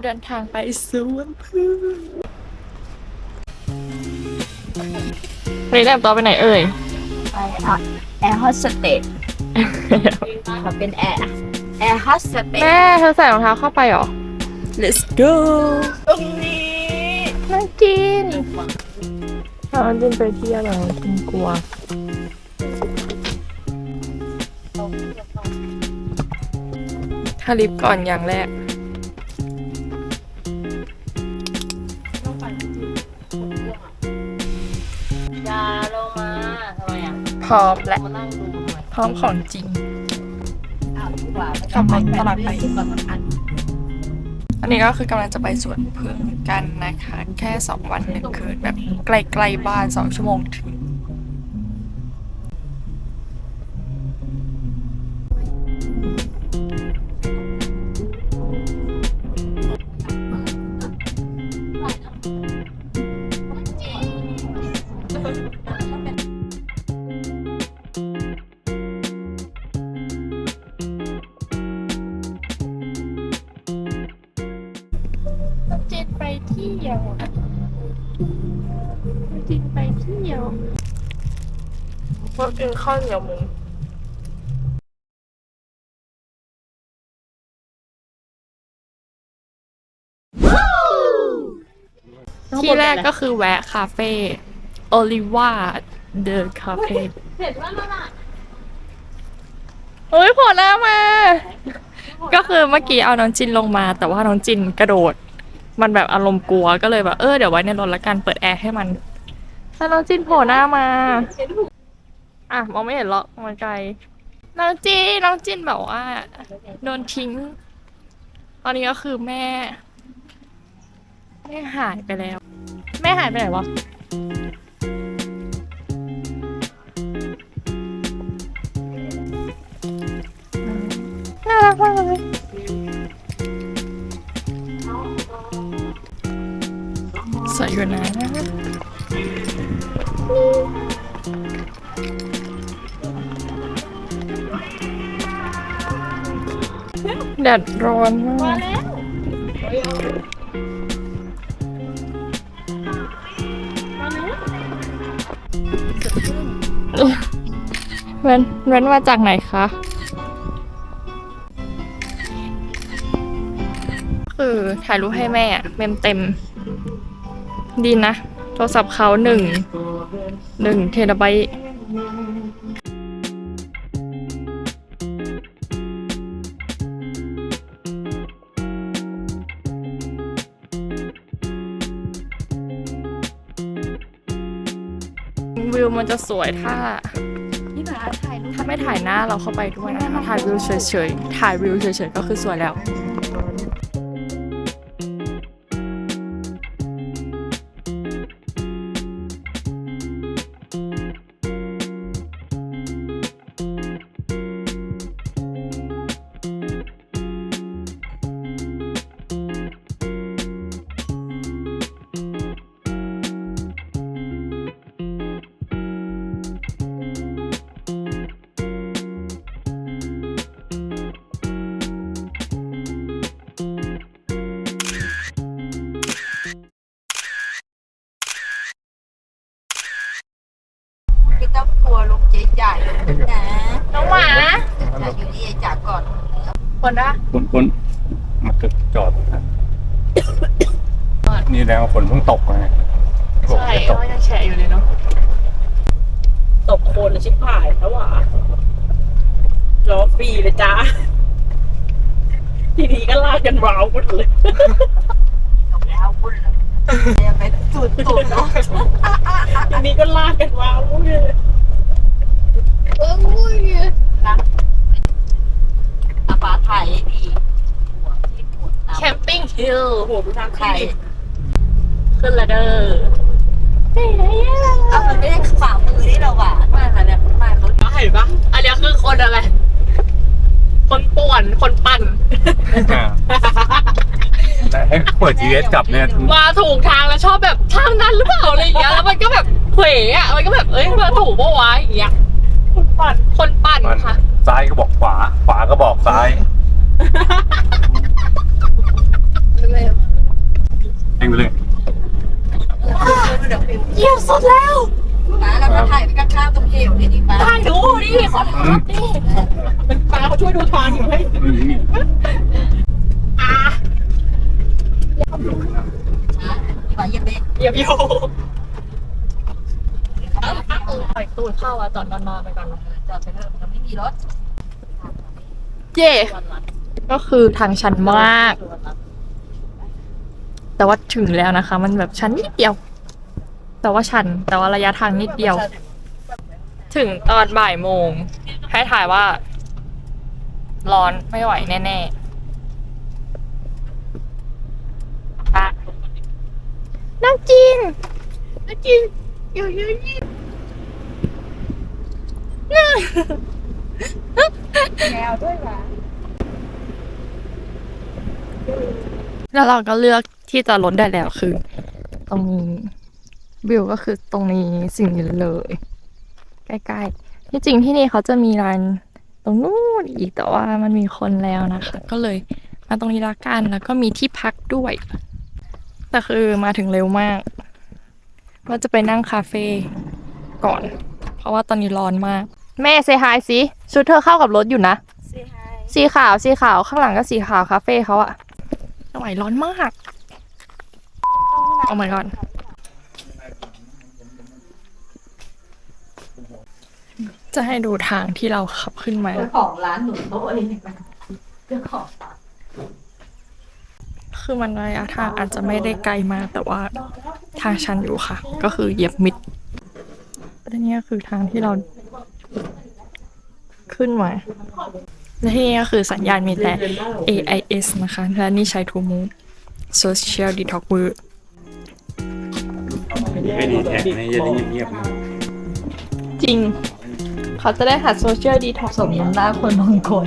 เตรียมตัวเดินทางไปสวนพึ่งวันนี้เตรียมตัวไปไหนเอ่ย ไปอะแอร์โฮสเตสเขาเป็นแอร์แอร์โฮสเตสแม่เธอใส่รองเท้าเข้าไปเหรอ let's go ตรงนี้น่ากินถ้าอันจินไปเที่ยวแล้วกินกลัวทาลิปก่อนอย่างแรก พร้อมและมานั่งดูทำไมพร้อมของจริงอ้าวดีกว่าไม่กลับไปตลาดไปก่อนสักอันอันนี้ก็คือกำลังจะไปสวนพึ่งกันนะคะ แค่สองวันหนึ่งคืนแบบใกล้ๆบ้านสองชั่วโมงถึง จินไปเที่ยวพวกกินข้าวเหนียวหมูที่แรกก็คือแวะคาเฟ่โอลิวาเดอะคาเฟ่เห็นว่านั่นอะเฮ้ยโผล่หน้ามา ก็คือเมื่อกี้เอาน้องจินลงมา แต่ว่าน้องจินกระโดด มันแบบอารมณ์กลัวก็เลยแบบเออเดี๋ยวไว้ในรถละกันเปิดแอร์ให้มันแล้วน้องจินโผล่หน้ามา อะมองไม่เห็นหรอกมันไกลน้องจีน้องจินแบบว่าโดนทิ้ง ตอนนี้ก็คือแม่ แม่หายไปแล้ว แม่หายไปไหนวะ อยู่นะแดดร้อนมากเว้นเว้นมาจากไหนคะคือถ่ายรูปให้แม่อะเมมเต็ม ดีนะ โทรศัพท์เขาหนึ่งหนึ่งเทราไบต์วิวมันจะสวยถ้า นี่มาถ่ายรูปถ้าไม่ถ่ายหน้าเราเข้าไปด้วยนะคะถ่ายวิวเฉยๆ ถ่ายวิวเฉยๆ ก็คือสวยแล้ว คนนะคุณคุณมาเกิดจอดนี่แล้วฝนเพิ่งตกไงบอกใช่จะตกเขายังแฉะอยู่เลยเนาะตกโคนเลยชิบหายแล้วว่ะรอฟรีเลยจ้าทีนี้ก็ลากกันว้าวหมดเลยจบแล้วพุ่นเลยอย่าไปจุดตุ่นเนาะทีนี้ก็ลากกันว้าวหมดเลยนะอาปาถ่ายให้ดีหัวที่ปวดแคมปิ้งฮิลโอ้โหดูทางใครขึ้นดิขึ้นละเด้ออะมันไม่ได้ฝ่ามือที่เราหวานมากค่ะเนี่ยมากเขามาเห็นปะอันนี้คือคนอะไร คนป่วน คนปั่น อ่าแต่ให้เปิด GPS กลับเนี่ยมาถูกทางแล้วชอบแบบทางนั้นหรือเปล่าอะไรอย่างเงี้ย แล้วมันก็แบบเขวอะมันก็แบบ เอ้ยมาถูกปะวะอย่างเงี้ยคุณปั่น คนปั่นมันค่ะ ซ้ายก็บอกขวา ขวาก็บอกซ้าย เงไปเลยเยี่ยมสุดแล้วป้าเราก็ถ่ายไปข้างๆตรงเขียวนี่ดิป้าป้าดูดิขอโทษดิเป็นป้าเขาช่วยดูทางอยู่ให้อาป้าเยี่ยมเด็กเยี่ยมโยใส่ตู้เข้าอะจอดนอนๆไปก่อนจอดไปเถอะมันไม่มีรถเย่ ก็คือทางชันมาก แต่ว่าถึงแล้วนะคะ มันแบบชันนิดเดียว แต่ว่าชัน แต่ว่าระยะทางนิดเดียว ถึงตอนบ่ายโมงให้ถ่ายว่า ร้อนไม่ไหวแน่ๆน้องจินน้องจินอยู่ยู่นี่แล้วด้วยวะ แล้วเราก็เลือกที่จะลดได้แล้วคือ ตรงนี้วิวก็คือตรงนี้สิ่งนี้เลย ใกล้ๆที่จริงที่นี่เขาจะมีร้านตรงนู้นอีกแต่ว่ามันมีคนแล้วนะคะ ก็เลยมาตรงนี้ละกันแล้วก็มีที่พักด้วย แต่คือมาถึงเร็วมาก ว่าจะไปนั่งคาเฟ่ก่อน เพราะว่าตอนนี้ร้อนมาก แม่เซฮายสิชุดเธอเข้ากับรถอยู่นะสีขาวสีขาวข้างหลังก็สีขาวคาเฟ่เขาอะ ไม่ไหวร้อนมากโอ้ my god จะให้ดูทางที่เราขับขึ้นมาเจ้าของร้านหนุนโต๊ะเองเจ้าของร้านคือมันระยะทางอาจจะไม่ได้ไกลมากแต่ว่าทางชันอยู่ค่ะ ก็คือเหยียบมิดและนี่ก็คือทางที่เราขึ้นมา และที่นี่ก็คือสัญญาณมีแต่ AIS นะคะ และนี่ใช้ True Move Social Detox Work ไม่ดีแท็กนะจะได้เงียบๆนะจริง เขาจะได้หัด Social Detox สมน้ำหน้าคนบางคน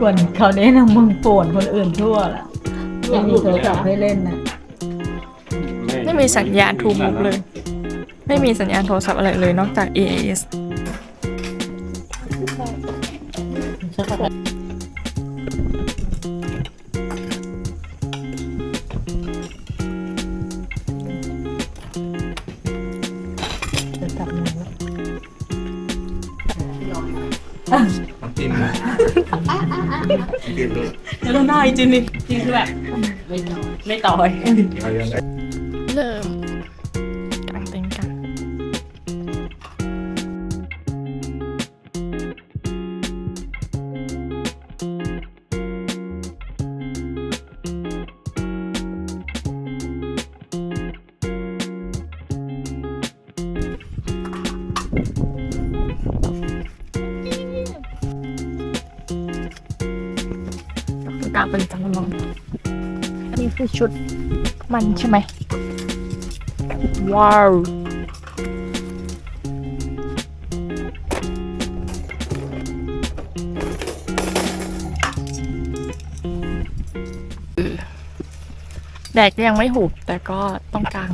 กวนเขาได้นำมึงป่วนคนอื่นทั่วล่ะไม่มีโทรศัพท์ให้เล่นนะ ไม่มีสัญญาณ True Move เลย ไม่มีสัญญาณโทรศัพท์อะไรเลยนอกจาก AIS จะจับมือจิ้มนะจิ้มเลยแล้วหน้าจริงนี่จริงคือแบบ ไม่ต่อยเอายังไงเริ่ม คือชุดมันใช่ไหม ว้าว แดดก็ยังไม่หุบแต่ก็ต้องกาง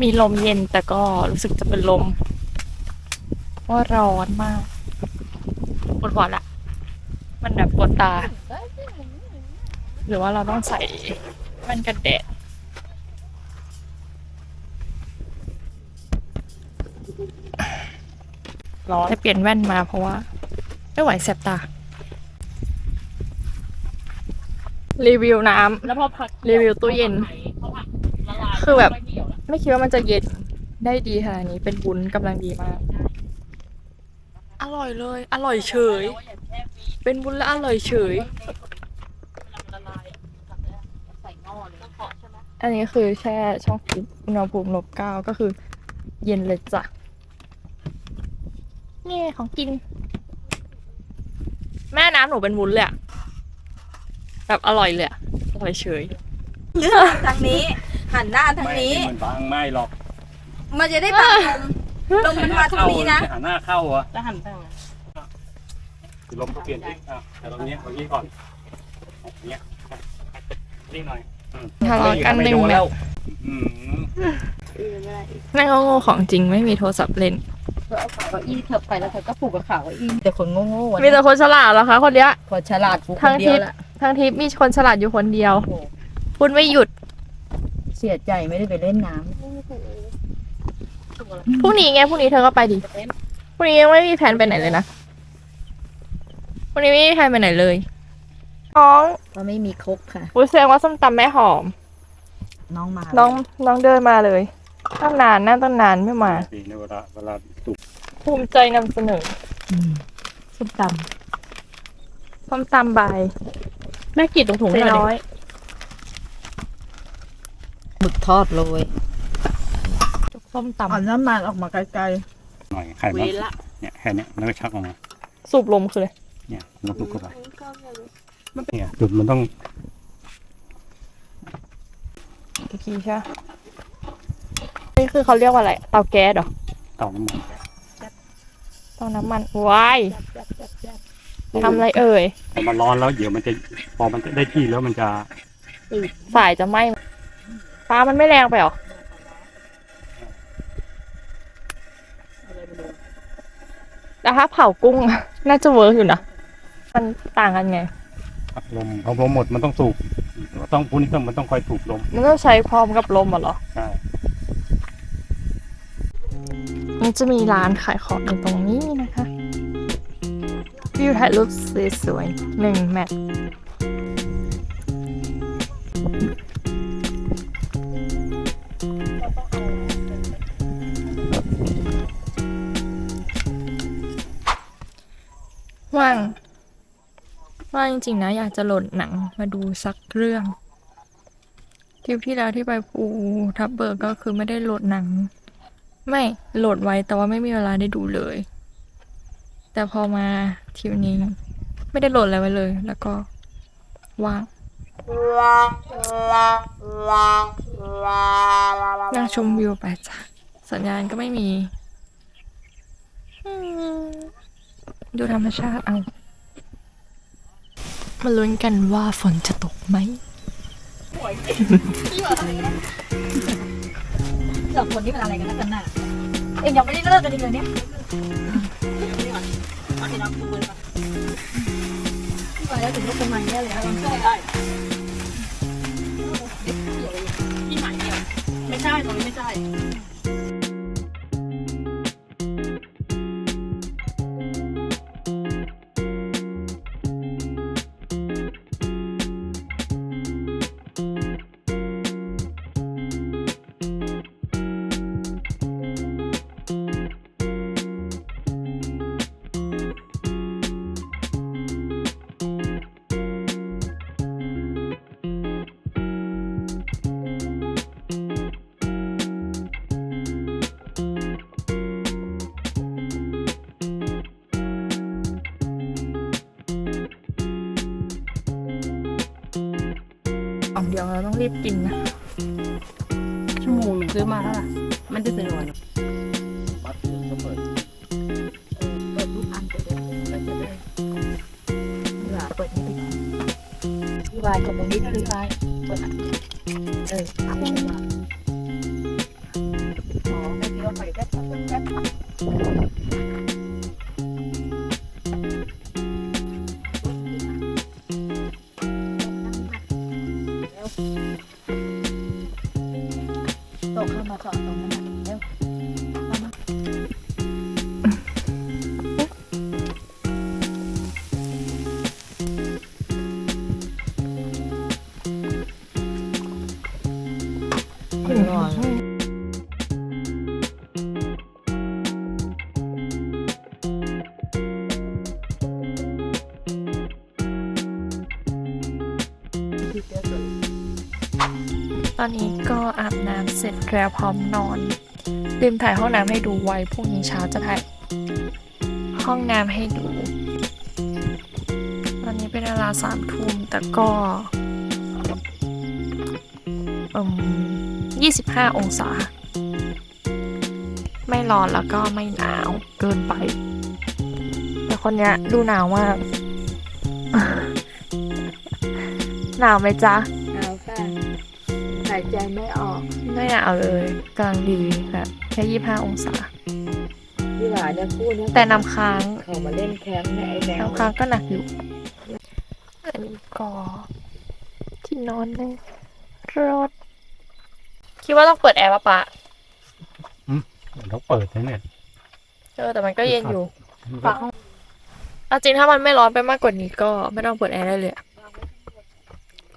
มีลมเย็นแต่ก็รู้สึกจะเป็นลมเพราะว่าร้อนมากปวดหัวละ มันแบบปวดตา หรือว่าเราต้องใส่แว่นกันแดดร้อนจะเปลี่ยนแว่นมาเพราะว่า ไม่ไหวแสบตา รีวิวน้ำแล้วพอพักรีวิวตู้เย็น คือแบบ ไม่คิดว่ามันจะเย็นได้ดีขนาดนี้เป็นวุ้นกำลังดีมาก อร่อยเลย อร่อยเฉย เป็นวุ้นและอร่อยเฉย อันนี้คือแช่ช่องฟิตอุณหภูมิลบเก้าก็คือ เย็นเลยจ้ะ นี่ของกิน แม่น้ำหนูเป็นวุ้นเลยอะแบบอร่อยเลยอะอร่อยเฉย เลือกทางนี้ หันหน้าทางไม่นี้เหมือนฟังไม่หรอกมันจะได้บังลมลมมันมาทางนี้นะจะหันหน้าเข้าเหรอแล้วหันไปลมก็เปลี่ยนอีกอะแต่ตรงนี้ตรงนี้ก่อนอย่างเงี้ยนี่หน่อยอืม ทะเลาะกันหนึ่งไม่โดแบแล้บวอืมแม่งโง่ๆของจริงไม่มีโทรศัพท์เล่นเธอเอาขาเก้าอี้เธอไปแล้วเธอก็ผูกกับขาเก้าอี้แต่คนโง่ๆอะมีแต่คนฉลาดเหรอคะคนเนี้ยพอฉลาดกูคทั้นงเดีทิยวปละทั้งทริปมีคนฉลาดอยู่คนเดียวโอ้โหพูดไม่หยุดเสียใจไม่ได้ไปเล่นน้พรุ่งนี้ไงพรุ่งนี้เธอก็ไปดิวันนี้ยังไม่มีแผนไปไหนเลยนะวันนี้ไม่มีแผนไปไหนเลย น้องก็ไม่มีครกค่ะอุ้ยแสดงว่าส้มตำแม่หอม น้องมาน้องน้องเดินมาเลยตั้งนานนั่งตั้งนานไม่มา ปีในเวลาเวลาสุกภูมิใจนำเสนออืมส้มตส้มตำบายแม่กรีดตรงถุงเจ๊ให้หน่น้ออยยำหมึกทอดโรยส้มเอาตำน้ำมันออกมาไกลหน่อยไข่เวมันละเนี่ยแค่เนี้ยแล้วก็ชักออกมาสูบลมคือเลยเนี่ยมันลุกเข้าไป เนี่ยจุดมันต้องตะกี้ใช่ปะนี่คือเขาเรียกว่าอะไร เตาแก๊สเหรอ เต่าน้ำมันเตาน้ำมันว้ายทำอะไรเอ่ยพอมันร้อนแล้วเดี๋ยวมันจะพอมันได้ที่แล้วมันจะสายจะไหม้ฟ้ามันไม่แรงไปเหรออะไรไม่รู้แต่ถ้าเผากุ้งน่าจะเวิร์กอยู่นะ มันต่างกันไง อัดลมพอลมหมดมันต้องสูบเราต้องพวกนี้ต้องมันต้องคอยสูบลมมันต้องใช้พร้อมกับลมอะเหรอใช่มันจะมีร้านขายของอยู่ตรงนี้นะคะ วิวถ่ายรูปสวยๆหนึ่งแมทว่าง ว่าจริงๆนะอยากจะโหลดหนังมาดูสักเรื่องทริปที่แล้วที่ไปภูทับเบิกก็คือไม่ได้โหลดหนัง ไม่โหลดไว้แต่ว่าไม่มีเวลาได้ดูเลย แต่พอมาทริปนี้ ไม่ได้โหลดอะไรไว้เลย แล้วก็ว่างนั่งชมวิวไปจ้ะสัญญาณก็ไม่มี ดูธรรมชาติเอา มาลุ้นกันว่าฝนจะตกไหมสองคนนี้เป็นอะไรกันนักกันหนาเอ็งยังไม่ได้เลิกกันดีเลยเนี่ยเอาที่น้ำมือมาที่มาแล้วถึงลูกกันมาเนี่ยเลยนะได้ที่ไหนเนี่ยไม่ใช่ตรงนี้ไม่ใช่ องรีบกินนะ ชั่วโมงหนึ่งซื้อมาเท่าไหร่มันจะซื้อหน่อยบัตรก็เปิดเปิดทุกอันไปเลยเราจะได้เวลาเปิดให้ดีพี่วายกับตรงนี้พี่วายเปิดเออ ตอนนี้ก็อาบน้ำเสร็จแล้วพร้อมนอนลืมถ่ายห้องน้ำให้ดูไว้พรุ่งนี้เช้าจะถ่ายห้องน้ำให้ดู ตอนนี้เป็นเวลาสามทุ่มแต่ก็อืมยี่สิบห้าองศา ไม่ร้อนแล้วก็ไม่หนาวเกินไป แต่คนเนี้ยดูหนาวมาก หนาวไหมจ๊ะ ใจไม่ออกไม่หนาวเลยกำลังดีค่ะแค่ยี่ห้าองศาพี่หวานเนี่ยพูดเนี่ยแต่น้ำค้างเขามาเล่นแคมป์เนี่ยไอ้แมวน้ำค้างก็หนักอยู่ อันนี้ก็ที่นอนในรถ คิดว่าต้องเปิดแอร์ปะปะเราเปิดใช่เนี่ยเออแต่มันก็เย็นอยู่เอาจริงถ้ามันไม่ร้อนไปมากกว่านี้ก็ไม่ต้องเปิดแอร์ได้เลยอะ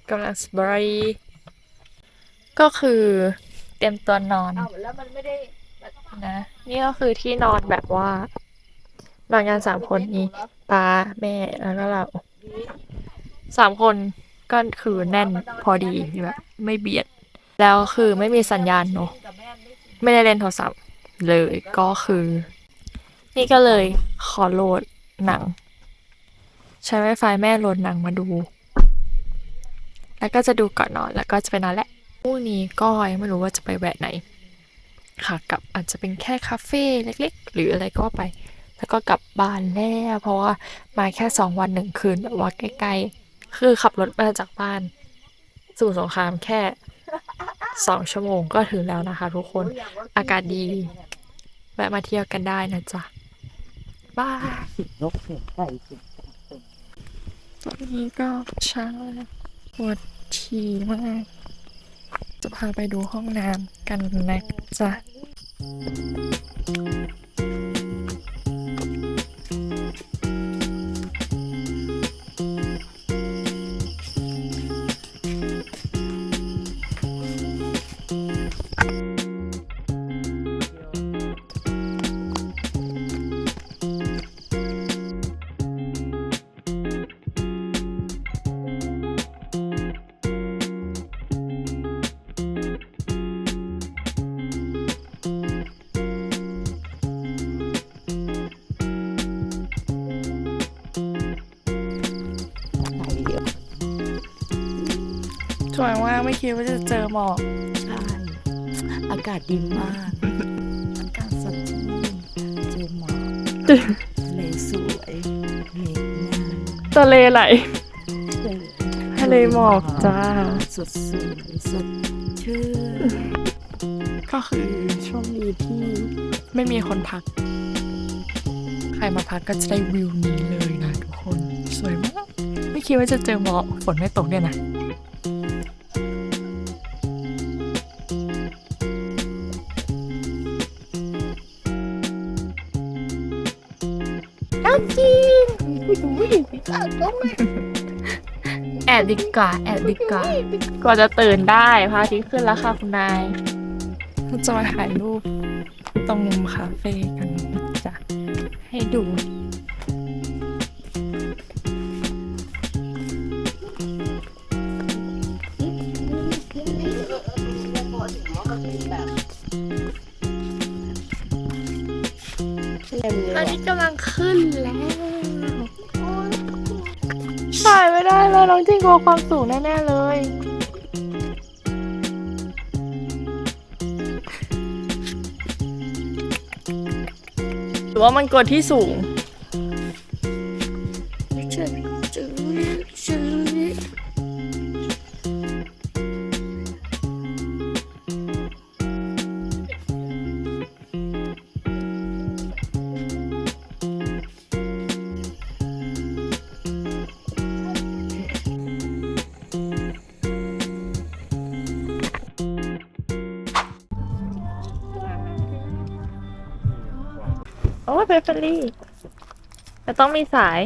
กำลังสบาย ก็คือเตรียมตัวนอนเอาแล้วมันไม่ได้นะ นี่ก็คือที่นอนแบบว่าบางงานสามคนนี้ป้าแม่แล้วก็เราสามคนก็คือแน่นพอดีแบบไม่เบียด แล้วคือไม่มีสัญญาณเนอะกับแม่ไม่ไม่ได้เล่นโทรศัพท์เลยก็คือ นี่ก็เลยขอโหลดหนัง ใช้ Wi-Fi แม่โหลดหนังมาดู แล้วก็จะดูก่อนนอนแล้วก็จะไปนอนแหละ พรุ่งนี้ก็ยังไม่รู้ว่าจะไปแวะไหน ค่ะกลับอาจจะเป็นแค่คาเฟ่เล็กๆ หรืออะไรก็ไป แล้วก็กลับบ้านแล้วเพราะว่ามาแค่สองวันหนึ่งคืนแบบว่าใกล้ๆ คือขับรถมาจากบ้าน สู่สงครามแค่สองชั่วโมงก็ถึงแล้วนะคะทุกคนอากาศดี แวะมาเที่ยวกันได้นะจ๊ะบายนกเสียงไก่เสียงตอนนี้ก็เช้าแล้วปวดฉี่มาก จะพาไปดูห้องน้ำกันนะจ๊ะ สวยมากไม่คิดว่าจะเจอหมอกใช่ อากาศดีมาก อากาศสดชื่นเจอหมอกทะเลสวยทะเลงามทะเลไหลสวยทะเลหมอกจ้า สดสวยสดชื่นก็คือโชคดีที่ไม่มีคนพัก ใครมาพักก็จะได้วิวนี้เลยนะทุกคน สวยมาก ไม่คิดว่าจะเจอหมอกฝนไม่ตกเนี่ยนะ อุ้ยต้องเลยแอบดีกว่า แอบดีกว่า กว่าจะตื่นได้พระอาทิตย์ขึ้นแล้วค่ะคุณนายเราจะมาถ่ายรูปตรงมุมคาเฟ่กันนะจ๊ะให้ดู องจิงกลัวความสูงแน่ ๆ เลย หรือว่ามันกดที่สูง เฟอรี่แต่ต้องมีสาย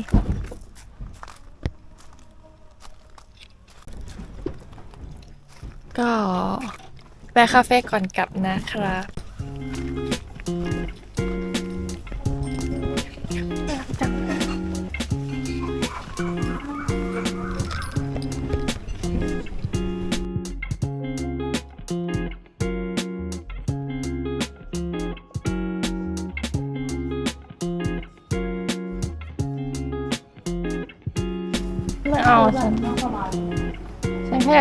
ก็แวะคาเฟ่ก่อนกลับนะครับ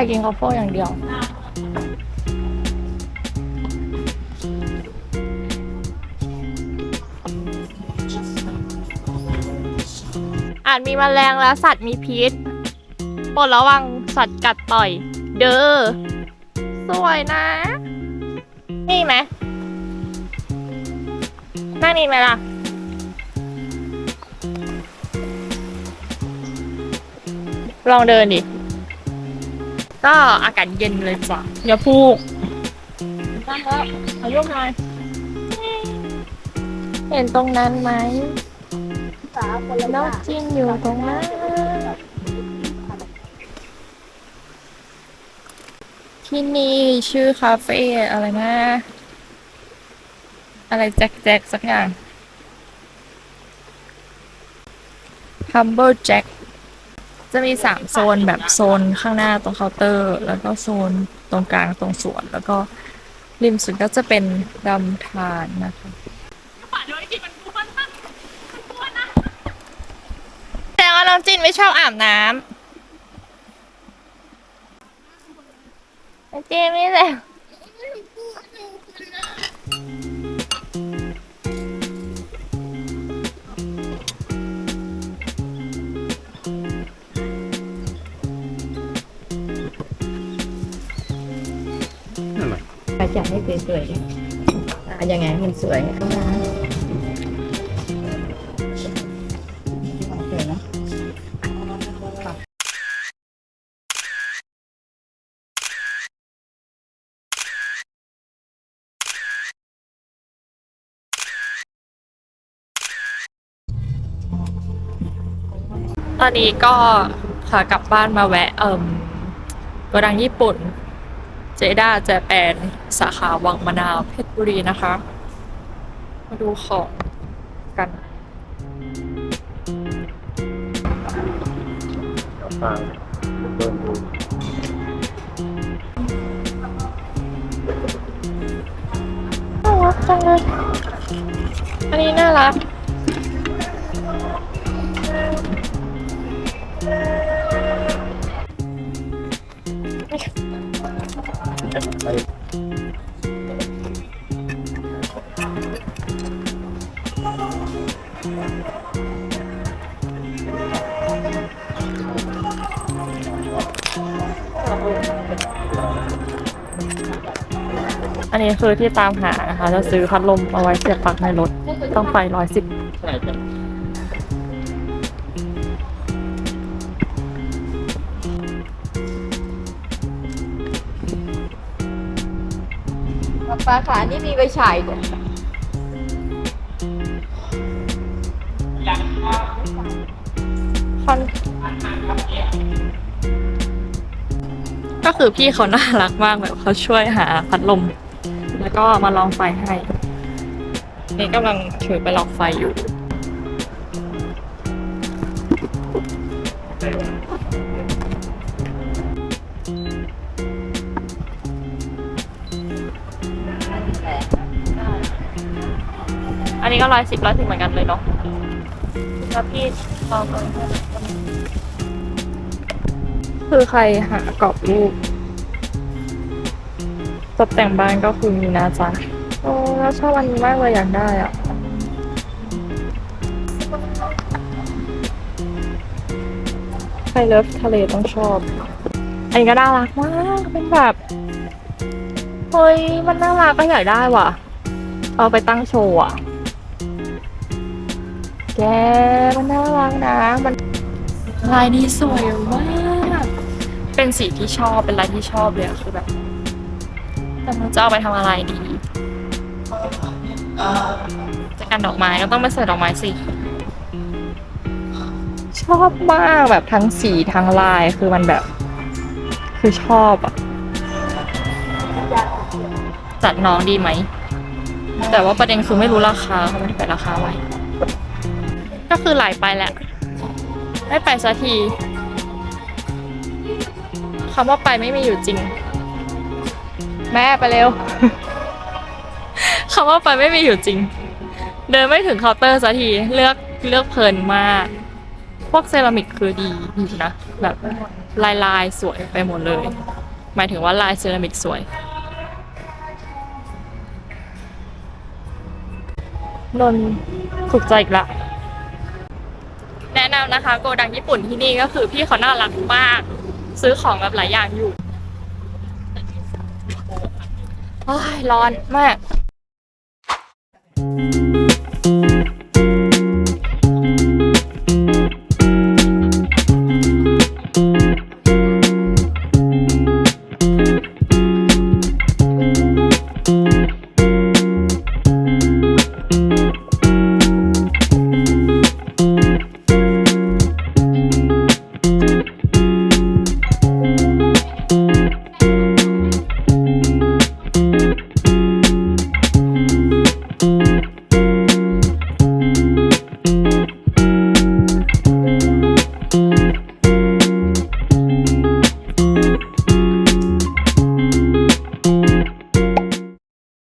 ากกินคอฟเฟิลอย่างเดียว อาจมีแมลงและสัตว์มีพิษโปรดระวังสัตว์กัดต่อย เด้อสวยนะ นี่ไหมนั่งนี่ไหมล่ะลองเดินดิ ก็อากาศเย็นเลยจ้ะอย่าพูกตั้งแล้วอายุหน่อยเห็นตรงนั้นไหมสาวคนละน้องจินอยู่ตรงนั้นที่นี่ชื่อคาเฟ่อะไรนะ อะไรแจ็คแจ็คสักอย่าง Humble Jack จะมีสามโซนแบบโซนข้างหน้าตรงเคาน์เตอร์ แล้วก็โซนตรงกลางตรงสวน แล้วก็ริมสุดก็จะเป็นดำทานนะคะแต่ว่าน้องจินไม่ชอบอาบน้ำจินไม่เลย ใครจัดให้สวยๆอะยังไงมันสวยสวยนะตอนนี้ก็ขากลับบ้านมาแวะเอ่มโกดังญี่ปุ่น จด้าแจแปนสาขาวังมะนาวเพชรบุรีนะคะ มาดูของกันฟางเดินดูน่ารักจังเลย อันนี้น่ารัก อันนี้คือที่ตามหานะคะจะซื้อพัดลมเอาไว้เสียบปลั๊กในรถ ต้องไฟร้อยสิบ ใช่จ้ะ ลาขานี่มีใบฉายด้วยคอนก็คือพี่เขาน่ารักมากแบบเขาช่วยหาพัดลม แล้วก็มาลองไฟให้ นี่กำลังถือไปลองไฟอยู่ ก็ร้อยสิบร้อยสิบเหมือนกันเลยเนาะแล้วพี่ลองเลยคือใครหากรอบรูปตกแต่งบ้านก็คือมีนะจ๊ะโอ้แล้วชอบอันนี้มากเลยอยากได้อะใครเลิฟทะเลต้องชอบ อันนี้ก็น่ารักมากเป็นแบบเฮ้ยมันน่ารักก็อยากได้ว่ะ เอาไปตั้งโชว์อะ แกมันน่ารักนะ มันลายนี้สวยมากเป็นสีที่ชอบเป็นลายที่ชอบเลยอะคือแบบแต่มันจะเอาไปทำอะไรดีจะกันดอกไม้ก็ต้องไปใส่ดอกไม้สิชอบมากแบบทั้งสีทั้งลายคือมันแบบ คือชอบอะจัดน้องดีไหมแต่ว่าประเด็นคือไม่รู้ราคาเขาไม่ได้ไปราคาไว้ ก็คือไหลไปแหละ ไม่ไปสักทีคำว่าไปไม่มีอยู่จริง แม่ไปเร็วคำว่าไปไม่มีอยู่จริง เดินไม่ถึงเคาน์เตอร์สักที เลือกเลือกเพลินมาก พวกเซรามิกคือดีดีนะ แบบลายลายสวยไปหมดเลย หมายถึงว่าลายเซรามิกสวย นนถูกใจอีกละ นะนำนะคะโกดังญี่ปุ่นที่นี่ก็คือพี่เขาน่ารักมาก ซื้อของแบบหลายอย่างอยู่ร้อนมาก